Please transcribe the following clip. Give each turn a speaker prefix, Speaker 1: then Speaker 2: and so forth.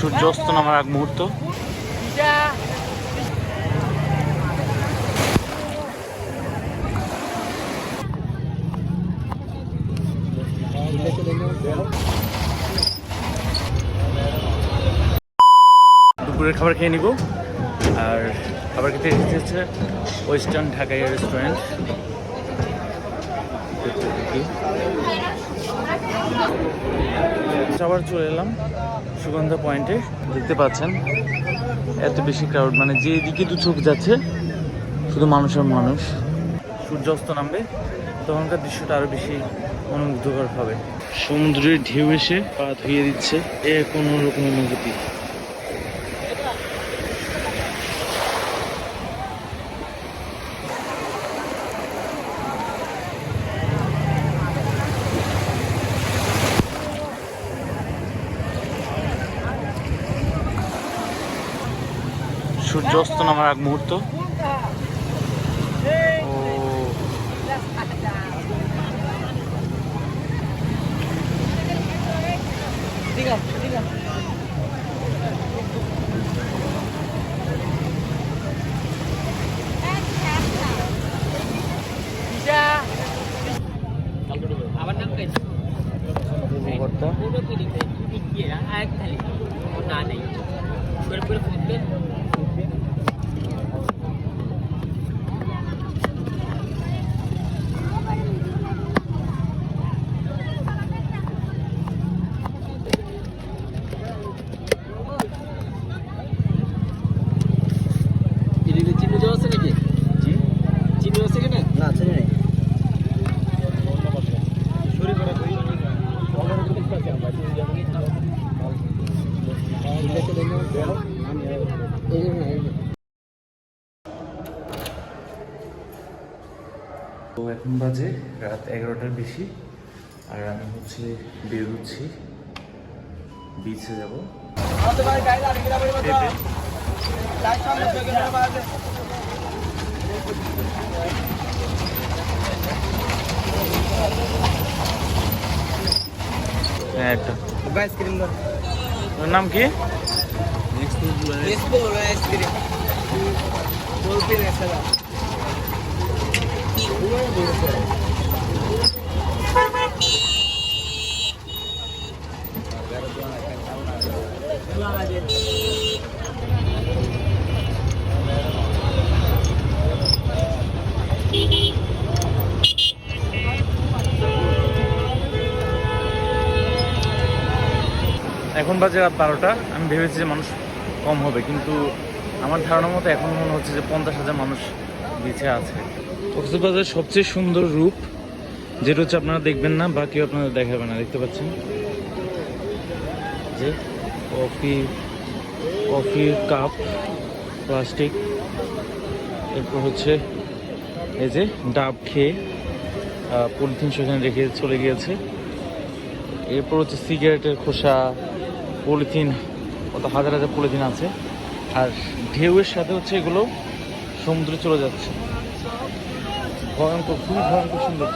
Speaker 1: সূর্যাস্ত নামার এক মুহূর্ত। দুপুরের খাবার খেয়ে নিব। আর খাবার খেতে এসেছে ওয়েস্টার্ন ঢাকাইয়া রেস্টুরেন্ট আবার চলে এলাম সুগন্ধা পয়েন্টে। দেখতে পাচ্ছেন এত বেশি ক্রাউড মানে যে দিকে দু চোখ যাচ্ছে শুধু মানুষের মানুষ। সূর্যাস্ত নামবে তখনকার দৃশ্যটা আরও বেশি মনোমুগ্ধকর হবে। সমুদ্রের ঢেউ এসে পা ধুয়ে দিচ্ছে এ কোনো রকম অনুভূতি। সূর্যাস্ত নামার এক মুহূর্ত।
Speaker 2: আবার নাম
Speaker 1: তো এখন বাজে রাত এগারোটার বেশি, আর আমি হচ্ছে বেরোচ্ছি। বিচে যাব। হ্যাঁ একটা।
Speaker 3: আইসক্রিম
Speaker 1: নাম কি?
Speaker 3: বলতে
Speaker 1: এখন বাজে রাত বারোটা। আমি ভেবেছি যে মানুষ কম হবে, কিন্তু আমার ধারণা মতো এখন মনে হচ্ছে যে পঞ্চাশ হাজার মানুষ বেঁচে আছে। কক্সবাজারের সবচেয়ে সুন্দর রূপ, যেটা হচ্ছে আপনারা দেখবেন না বা কেউ আপনাদের দেখাবে না, দেখতে পাচ্ছেন? যে কফি, কফির কাপ, প্লাস্টিক, এরপর হচ্ছে এই যে ডাব খেয়ে পলিথিন সেখানে রেখে চলে গিয়েছে। এরপর হচ্ছে সিগারেটের খোসা পলিথিন, কত হাজার হাজার পলিথিন আছে। আর ঢেউয়ের সাথে হচ্ছে এগুলো সমুদ্রে চলে যাচ্ছে। ভয়ঙ্কর, খুবই ভয়ঙ্কর সুন্দর।